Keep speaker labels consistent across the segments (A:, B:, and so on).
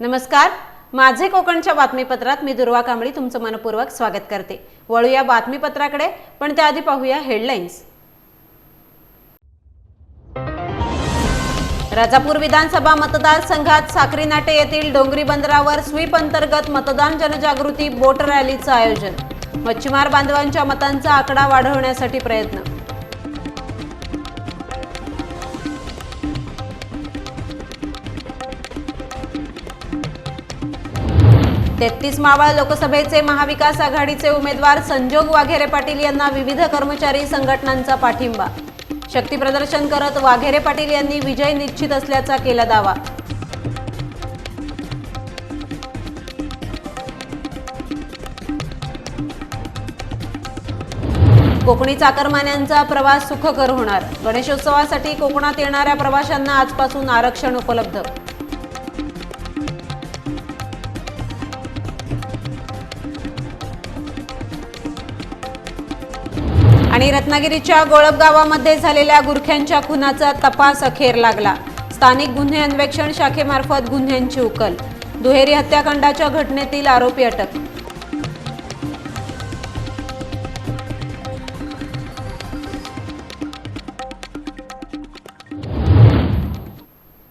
A: नमस्कार. माझे कोकणच्या बातमीपत्रात मी दुर्वा कांबळी तुमचं मनपूर्वक स्वागत करते. वळूया बातमीपत्राकडे पण त्याआधी पाहूया हेडलाईन्स राजापूर विधानसभा मतदारसंघात साखरी नाटे येथील डोंगरी बंदरावर स्वीप अंतर्गत मतदान जनजागृती बोट रॅलीचं आयोजन. मच्छीमार बांधवांच्या मतांचा आकडा वाढवण्यासाठी प्रयत्न. तेहतीस मावळ लोकसभेचे महाविकास आघाडीचे उमेदवार संजोग वाघेरे पाटील यांना विविध कर्मचारी संघटनांचा पाठिंबा. शक्तीप्रदर्शन करत वाघेरे पाटील यांनी विजय निश्चित असल्याचा केला दावा. कोकणी चाकरमान्यांचा प्रवास सुखकर होणार. गणेशोत्सवासाठी कोकणात येणाऱ्या प्रवाशांना आजपासून आरक्षण उपलब्ध. आणि रत्नागिरीच्या गोळप गावामध्ये झालेल्या गुरख्यांच्या खुनाचा तपास अखेर लागला. स्थानिक गुन्हे अन्वेषण शाखेमार्फत गुन्ह्यांची उकल. दुहेरी हत्याकांडाच्या घटनेतील आरोपी अटक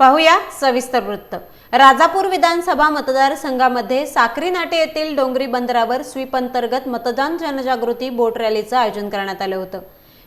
A: पाहूया सविस्तर वृत्त. राजापूर विधानसभा मतदारसंघामध्ये साक्री नाटे येथील डोंगरी बंदरावर स्वीप अंतर्गत मतदान जनजागृती बोट रॅलीचं आयोजन करण्यात आलं होतं.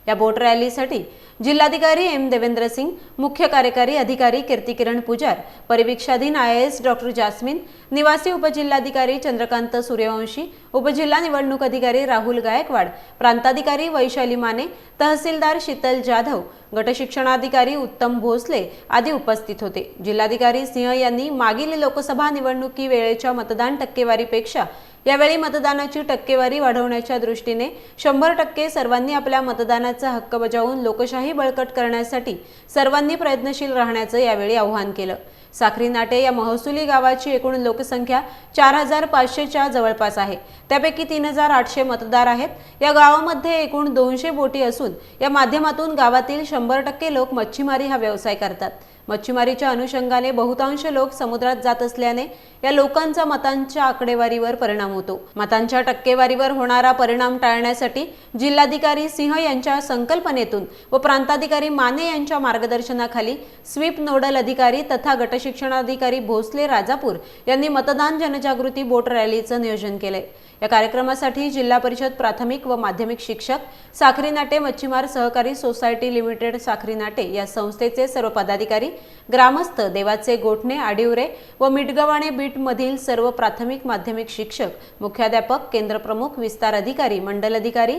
A: या बोट रॅलीसाठी जिल्हाधिकारी एम देवेंद्र सिंग मुख्य कार्यकारी अधिकारी कीर्तिकिरण पुजार परिवीक्षाधीन आय एस डॉक्टर जास्मिन निवासी उपजिल्हाधिकारी चंद्रकांत सूर्यवंशी उपजिल्हा निवडणूक अधिकारी राहुल गायकवाड प्रांताधिकारी वैशाली माने तहसीलदार शीतल जाधव गटशिक्षणाधिकारी उत्तम भोसले आदी उपस्थित होते. जिल्हाधिकारी सिंह यांनी मागील लोकसभा निवडणुकी वेळेच्या मतदान टक्केवारीपेक्षा यावेळी मतदानाची टक्केवारी वाढवण्याच्या दृष्टीने शंभर टक्के सर्वांनी आपल्या मतदानाचा हक्क बजावून लोकशाही बळकट करण्यासाठी सर्वांनी प्रयत्नशील राहण्याचं यावेळी आवाहन केलं. साखरी नाटे या महसुली गावाची एकूण लोकसंख्या चार हजार पाचशेच्या जवळपास आहे. त्यापैकी तीन हजार आठशे मतदार आहेत. या गावामध्ये एकूण दोनशे बोटी असून या माध्यमातून गावातील शंभर टक्के लोक मच्छीमारी हा व्यवसाय करतात. मच्छीमारीच्या अनुषंगाने बहुतांश लोक समुद्रात जात असल्याने या लोकांचा मतांच्या आकडेवारीवर परिणाम होतो. मतांच्या टक्केवारीवर होणारा परिणाम टाळण्यासाठी जिल्हाधिकारी सिंह यांच्या संकल्पनेतून व प्रांताधिकारी माने यांच्या मार्गदर्शनाखाली स्वीप नोडल अधिकारी तथा गटशिक्षणाधिकारी भोसले राजापूर यांनी मतदान जनजागृती बोट रॅलीचं नियोजन केलंय या कार्यक्रमासाठी जिल्हा परिषद प्राथमिक व माध्यमिक शिक्षक साखरी नाटे मच्छीमार सहकारी सोसायटी लिमिटेड साखरी नाटे या संस्थेचे सर्व पदाधिकारी ग्रामस्थ देवाचे गोठणे आडिवरे व मिटगवाणे बीटमधील सर्व प्राथमिक माध्यमिक शिक्षक मुख्याध्यापक केंद्रप्रमुख विस्तार अधिकारी मंडल अधिकारी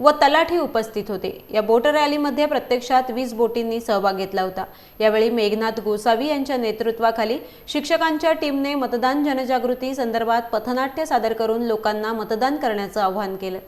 A: व तलाठी उपस्थित होते. या बोट रॅलीमध्ये प्रत्यक्षात वीस बोटींनी सहभाग घेतला होता. यावेळी मेघनाथ गोसावी यांच्या नेतृत्वाखाली शिक्षकांच्या टीमने मतदान जनजागृती संदर्भात पथनाट्य सादर करून लोकांना मतदान करण्याचं आवाहन केलं.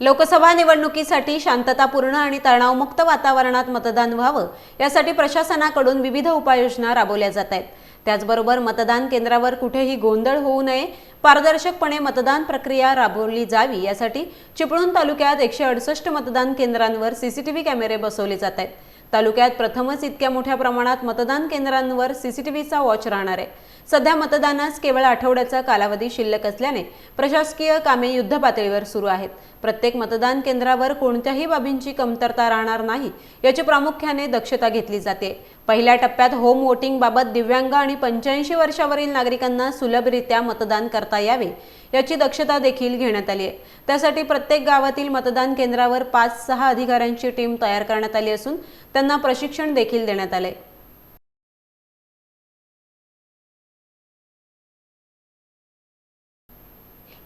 A: लोकसभा निवडणुकीसाठी शांततापूर्ण आणि तणावमुक्त वातावरणात मतदान व्हावं यासाठी प्रशासनाकडून विविध उपाययोजना राबवल्या जात आहेत. त्याचबरोबर मतदान केंद्रावर कुठेही गोंधळ होऊ नये. पारदर्शकपणे मतदान प्रक्रिया राबवली जावी. यासाठी चिपळूण तालुक्यात एकशे अडुसष्ट मतदान केंद्रांवर सीसीटीव्ही कॅमेरे बसवले जात आहेत. तालुक्यात प्रथमच इतक्या मोठ्या प्रमाणात मतदान केंद्रांवर सीसीटीव्हीचा वॉच राहणार आहे. सध्या मतदानास केवळ आठवड्याचा कालावधी शिल्लक असल्याने प्रशासकीय कामे युद्ध पातळीवर सुरू आहेत. प्रत्येक मतदान केंद्रावर कोणत्याही बाबींची कमतरता राहणार नाही याची प्रामुख्याने दक्षता घेतली जाते. पहिल्या टप्प्यात होम वोटिंग बाबत दिव्यांग आणि पंच्याऐंशी वर्षावरील नागरिकांना सुलभरित्या मतदान करता यावे याची दक्षता देखील घेण्यात आली आहे. त्यासाठी प्रत्येक गावातील मतदान केंद्रावर पाच सहा अधिकाऱ्यांची टीम तयार करण्यात आली असून त्यांना प्रशिक्षण देखील देण्यात आले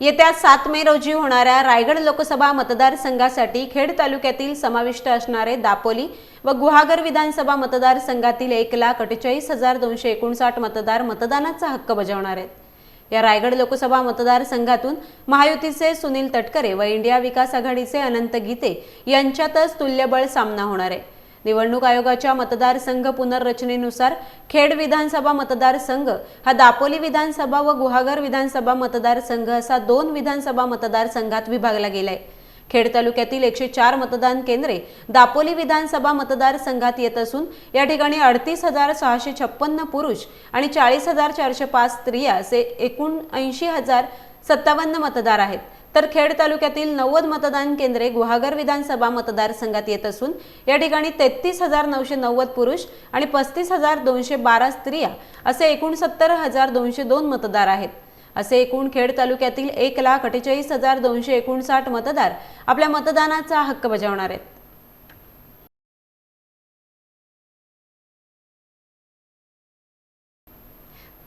A: येत्या सात मे रोजी होणाऱ्या रायगड लोकसभा मतदारसंघासाठी खेड तालुक्यातील समाविष्ट असणारे दापोली व गुहागर विधानसभा मतदारसंघातील एक लाख अठ्ठेचाळीस हजार दोनशे एकोणसाठ मतदार मतदानाचा हक्क बजावणार आहेत. या रायगड लोकसभा मतदारसंघातून महायुतीचे सुनील तटकरे व इंडिया विकास आघाडीचे अनंत गीते यांच्यातच तुल्यबळ सामना होणार आहे. निवडणूक आयोगाच्या मतदारसंघ पुनर्रचनेनुसार खेड विधानसभा मतदारसंघ हा दापोली विधानसभा व गुहागर विधानसभा मतदारसंघ असा दोन विधानसभा मतदारसंघात विभागला गेलाय. खेड तालुक्यातील एकशे चार मतदान केंद्रे दापोली विधानसभा मतदारसंघात येत असून या ठिकाणी अडतीस हजार सहाशे छप्पन्न पुरुष आणि चाळीस हजार चारशे पाच स्त्रिया असे एकूण ऐंशी हजार सत्तावन्न मतदार आहेत. तर खेड तालुक्यातील नव्वद मतदान केंद्रे गुहागर विधानसभा मतदारसंघात येत असून या ठिकाणी तेहतीस हजार नऊशे नव्वद पुरुष आणि पस्तीस हजार दोनशे बारा स्त्रिया असे एकूण सत्तर हजार दोनशे दोन मतदार आहेत. असे एकूण खेड तालुक्यातील एक लाख अठ्ठेचाळीस हजार दोनशे एकोणसाठ मतदार आपल्या मतदानाचा हक्क बजावणार आहेत.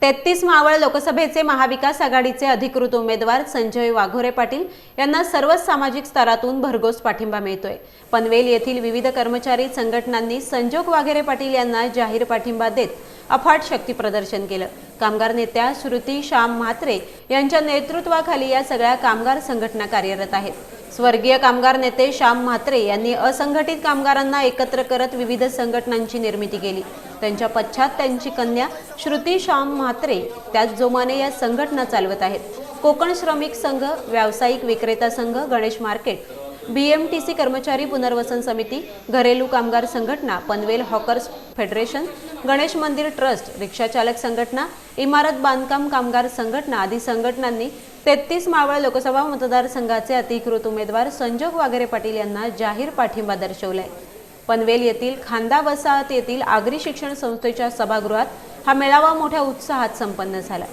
A: तेहतीस मावळ लोकसभेचे महाविकास आघाडीचे अधिकृत उमेदवार संजय वाघोरे पाटील यांना सर्वच सामाजिक स्तरातून भरघोस पाठिंबा मिळतोय. पनवेल येथील विविध कर्मचारी संघटनांनी संजोग वाघेरे पाटील यांना जाहीर पाठिंबा देत अफाट शक्ती प्रदर्शन केलं. कामगार नेत्या श्रुती श्याम म्हात्रे यांच्या नेतृत्वाखाली या सगळ्या कामगार संघटना कार्यरत आहेत. स्वर्गीय कामगार नेते श्याम म्हात्रे यांनी असंघटित कामगारांना एकत्र करत विविध संघटनांची निर्मिती केली. त्यांच्या पश्चात त्यांची कन्या श्रुती श्याम म्हात्रे त्याच जोमाने या संघटना चालवत आहेत. कोकण श्रमिक संघ व्यावसायिक विक्रेता संघ Ganesh market B M T C कर्मचारी पुनर्वसन समिती घरेलू कामगार संघटना पनवेल हॉकर्स फेडरेशन गणेश मंदिर ट्रस्ट रिक्षाचालक संघटना इमारत बांधकाम कामगार संघटना आदी संघटनांनी तेहतीस मावळ लोकसभा मतदारसंघाचे अधिकृत उमेदवार संजोग वाघेरे पाटील यांना जाहीर पाठिंबा दर्शवलाय. पनवेल येथील खांदा वसाहत येथील आगरी शिक्षण संस्थेच्या सभागृहात हा मेळावा मोठ्या उत्साहात संपन्न झाला.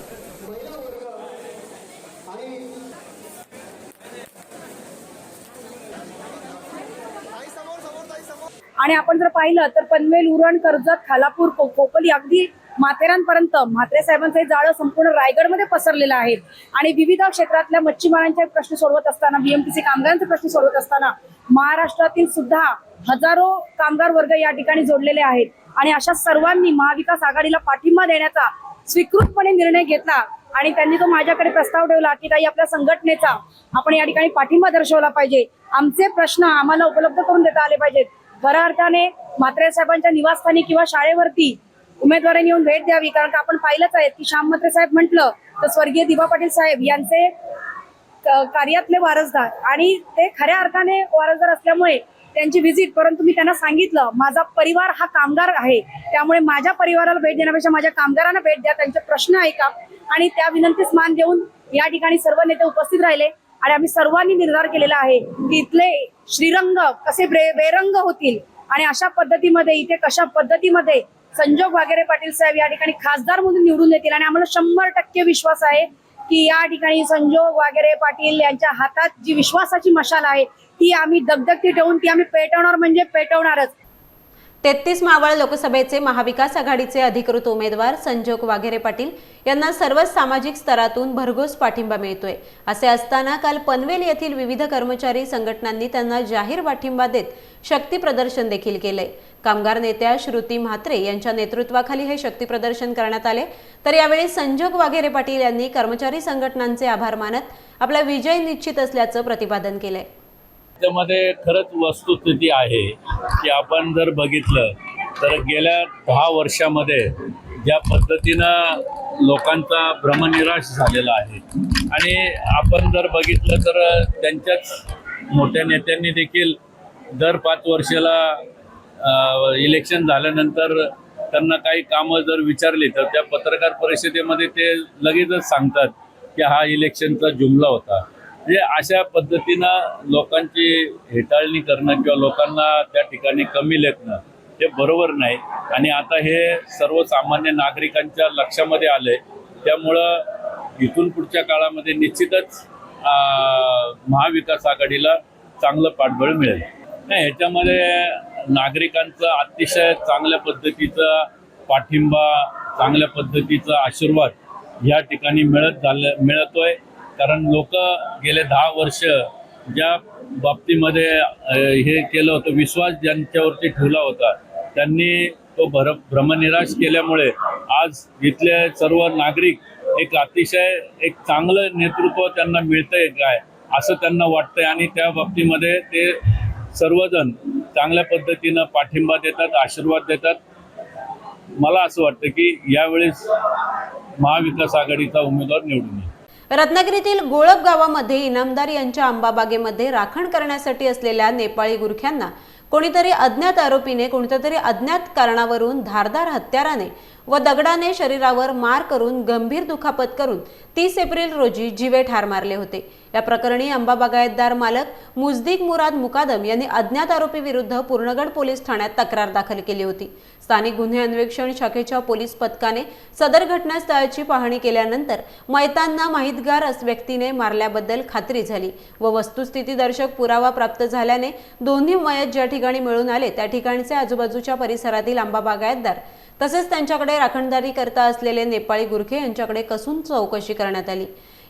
B: आणि आपण जर पाहिलं तर पनवेल उरण कर्जत खालापूर को- कोकली अगदी माथेरानपर्यंत म्हात्रे साहेबांचं हे जाळं संपूर्ण रायगडमध्ये पसरलेलं आहे. आणि विविध क्षेत्रातल्या मच्छीमारांचे प्रश्न सोडवत असताना बीएमटीसी कामगारांचे प्रश्न सोडवत असताना महाराष्ट्रातील सुद्धा हजारो कामगार वर्ग या ठिकाणी जोडलेले आहेत. आणि अशा सर्वांनी महाविकास आघाडीला पाठिंबा देण्याचा स्वीकृतपणे निर्णय घेतला आणि त्यांनी तो माझ्याकडे प्रस्ताव ठेवला की काही आपल्या संघटनेचा आपण या ठिकाणी पाठिंबा दर्शवला पाहिजे. आमचे प्रश्न आम्हाला उपलब्ध करून देता आले पाहिजेत. खऱ्या अर्थाने म्हात्रे साहेबांच्या निवासस्थानी किंवा शाळेवरती उमेदवारांनी येऊन भेट द्यावी कारण का आपण पाहिलंच आहे की श्याम म्हात्रे साहेब म्हटलं तर स्वर्गीय दिबा पाटील साहेब यांचे क- कार्यातले वारसदार. आणि ते खऱ्या अर्थाने वारसदार असल्यामुळे त्यांची व्हिजिट परंतु मी त्यांना सांगितलं माझा परिवार हा कामगार आहे. त्यामुळे माझ्या परिवाराला भेट देण्यापेक्षा माझ्या कामगारांना भेट द्या. त्यांचे प्रश्न ऐका. आणि त्या विनंतीस मान देऊन या ठिकाणी सर्व नेते उपस्थित राहिले. आणि आम्ही सर्वांनी निर्धार केलेला आहे की इथले श्रीरंग कसे बे- बेरंग होतील आणि अशा पद्धतीमध्ये इथे कशा पद्धतीमध्ये संजोग वागेरे पाटील साहेब या ठिकाणी खासदार म्हणून निवडून येतील आणि आम्हाला शंभर टक्के विश्वास आहे की या ठिकाणी संजोग वागेरे पाटील यांच्या हातात जी विश्वासाची मशाल आहे ती आम्ही दगदगती ठेवून ती आम्ही पेटवणार म्हणजे पेटवणारच.
A: तेहतीस मावळ लोकसभेचे महाविकास आघाडीचे अधिकृत उमेदवार संजोग वाघेरे पाटील यांना सर्वच सामाजिक स्तरातून भरघोस पाठिंबा मिळतोय. असे असताना काल पनवेल येथील विविध कर्मचारी संघटनांनी त्यांना जाहीर पाठिंबा देत शक्ती प्रदर्शन देखील केलंय कामगार नेत्या श्रुती म्हात्रे यांच्या नेतृत्वाखाली हे शक्ती प्रदर्शन करण्यात आले. तर यावेळी संजोग वाघेरे पाटील यांनी कर्मचारी संघटनांचे आभार मानत आपला विजय निश्चित असल्याचं प्रतिपादन केलंय.
C: त्यामध्ये खरंच वस्तुस्थिती आहे की आपण जर बघितलं तर गेल्या दहा वर्षामध्ये ज्या पद्धतीनं लोकांचा भ्रमनिराश झालेला आहे. आणि आपण जर बघितलं तर त्यांच्याच मोठ्या नेत्यांनी देखील दर पाच वर्षाला इलेक्शन झाल्यानंतर त्यांना काही कामं जर विचारली तर त्या पत्रकार परिषदेमध्ये ते लगेचच सांगतात की हा इलेक्शनचा जुमला होता. म्हणजे अशा पद्धतीनं लोकांची हेटाळणी करणं किंवा लोकांना त्या ठिकाणी कमी लेखणं हे बरोबर नाही. आणि आता हे सर्वसामान्य नागरिकांच्या लक्षामध्ये आलंय. त्यामुळं इथून पुढच्या काळामध्ये निश्चितच महाविकास आघाडीला चांगलं पाठबळ मिळेल. नाही ह्याच्यामध्ये नागरिकांचं अतिशय चांगल्या पद्धतीचा पाठिंबा चांगल्या पद्धतीचा आशीर्वाद या ठिकाणी मिळत झालं मिळतोय. कारण लोक गेले दहा वर्ष ज्या बाबतीमध्ये हे केलं होतं विश्वास ज्यांच्यावरती ठेवला होता त्यांनी तो भर भ्रमनिराश केल्यामुळे आज इथले सर्व नागरिक एक अतिशय एक चांगलं नेतृत्व त्यांना मिळतंय काय असं त्यांना वाटतंय. आणि त्या बाबतीमध्ये ते सर्वजण चांगल्या पद्धतीनं पाठिंबा देतात आशीर्वाद देतात. मला असं वाटतं की यावेळेस महाविकास आघाडीचा उमेदवार निवडून येईल.
A: रत्नागिरीतील गोळप गावामध्ये इनामदार यांच्या आंबाबागेमध्ये राखण करण्यासाठी असलेल्या नेपाळी गुरख्यांना कोणीतरी अज्ञात आरोपीने कोणत्या तरी अज्ञात कारणावरून धारदार हत्याराने व दगडाने शरीरावर मार करून गंभीर दुखापत करून तीस एप्रिल रोजी जीवे ठार मारले होते. या प्रकरणी आंबा बागायतदार मालक मुजदिक मुराद मुकादम यांनी अज्ञात आरोपी विरुद्ध पूर्णगड पोलीस ठाण्यात तक्रार दाखल केली होती. स्थानिक गुन्हे अन्वेषण शाखेच्या पोलीस पथकाने सदर घटनास्थळाची पाहणी केल्यानंतर मैतांना माहितगार व्यक्तीने मारल्याबद्दल खात्री झाली व वस्तुस्थिती दर्शक पुरावा प्राप्त झाल्याने दोन्ही मयत ज्या ठिकाणी मिळून आले त्या ठिकाणचे आजूबाजूच्या परिसरातील आंबा बागायतदार तसेच त्यांच्याकडे राखणदारी करता असलेले नेपाळी गुरखे यांच्याकडे कसून चौकशी करण्यात आली.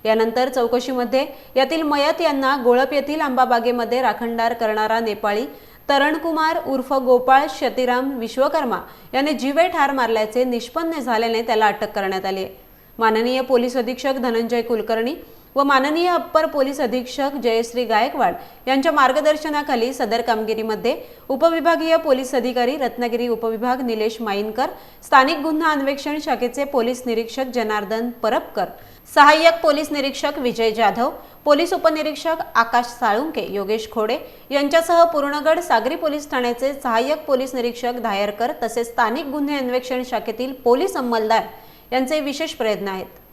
A: यानंतर चौकशीमध्ये यातील मयत यांना गोळप येथील आंबाबागेमध्ये राखणदार करणारा नेपाळी तरणकुमार उर्फ गोपाळ शतीराम विश्वकर्मा याने जीवे ठार मारल्याचे निष्पन्न झाल्याने त्याला अटक करण्यात आली आहे. माननीय पोलीस अधीक्षक धनंजय कुलकर्णी व माननीय अप्पर पोलीस अधीक्षक जयश्री गायकवाड यांच्या मार्गदर्शनाखाली सदर कामगिरीमध्ये उपविभागीय पोलीस अधिकारी रत्नागिरी उपविभाग निलेश माईनकर स्थानिक गुन्हा अन्वेषण शाखेचे पोलीस निरीक्षक जनार्दन परबकर सहाय्यक पोलीस निरीक्षक विजय जाधव पोलीस उपनिरीक्षक आकाश साळुंके योगेश खोडे यांच्यासह पूर्णगड सागरी पोलीस ठाण्याचे सहाय्यक पोलीस निरीक्षक धायरकर तसेच स्थानिक गुन्हे अन्वेषण शाखेतील पोलीस अंमलदार यांचे विशेष प्रयत्न आहेत.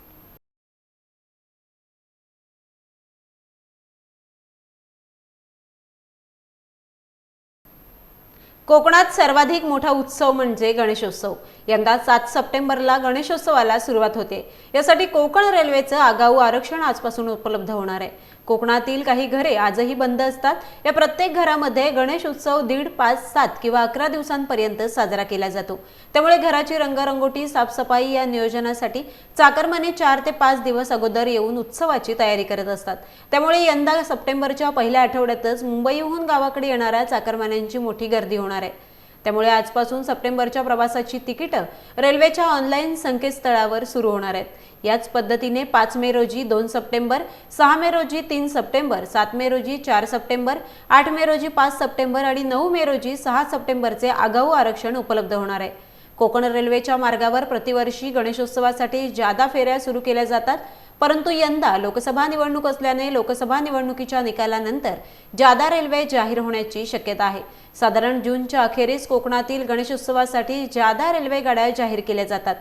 A: कोकणात सर्वाधिक मोठा उत्सव म्हणजे गणेशोत्सव. यंदा सात सप्टेंबरला गणेशोत्सवाला सुरुवात होते. यासाठी कोकण रेल्वेचं आगाऊ आरक्षण आजपासून उपलब्ध होणार आहे. कोकणातील काही घरे आजही बंद असतात. या प्रत्येक घरामध्ये गणेश उत्सव दीड पाच सात किंवा अकरा दिवसांपर्यंत साजरा केला जातो. त्यामुळे घराची रंगरंगोटी साफसफाई या नियोजनासाठी चाकरमाने चार ते पाच दिवस अगोदर येऊन उत्सवाची तयारी करत असतात. त्यामुळे यंदा सप्टेंबरच्या पहिल्या आठवड्यातच मुंबईहून गावाकडे येणाऱ्या चाकरमान्यांची मोठी गर्दी होणार आहे. त्यामुळे आजपासून सप्टेंबरच्या प्रवासाची तिकीटं रेल्वेच्या ऑनलाईन संकेतस्थळावर सुरू होणार आहेत. याच पद्धतीने पाच मे रोजी दोन सप्टेंबर सहा मे रोजी तीन सप्टेंबर सात मे रोजी चार सप्टेंबर आठ मे रोजी पाच सप्टेंबर आणि नऊ मे रोजी सहा सप्टेंबरचे आगाऊ आरक्षण उपलब्ध होणार आहे. कोकण रेल्वेच्या मार्गावर प्रतिवर्षी गणेशोत्सवासाठी जादा फेऱ्या सुरू केल्या जातात. परंतु यंदा लोकसभा निवडणूक असल्याने लोकसभा निवडणुकीच्या निकालानंतर जादा रेल्वे जाहीर होण्याची शक्यता आहे. साधारण जूनच्या अखेरीस कोकणातील गणेशोत्सवासाठी जादा रेल्वे गाड्या जाहीर केल्या जातात.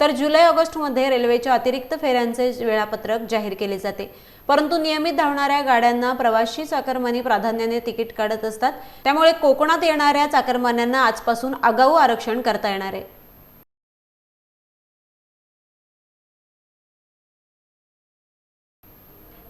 A: तर जुलै ऑगस्टमध्ये रेल्वेच्या अतिरिक्त फेऱ्यांचे वेळापत्रक जाहीर केले जाते. परंतु नियमित धावणाऱ्या गाड्यांना प्रवाशी चाकरमानी प्राधान्याने तिकीट काढत असतात. त्यामुळे कोकणात येणाऱ्या चाकरमान्यांना आजपासून आगाऊ आरक्षण करता येणार आहे.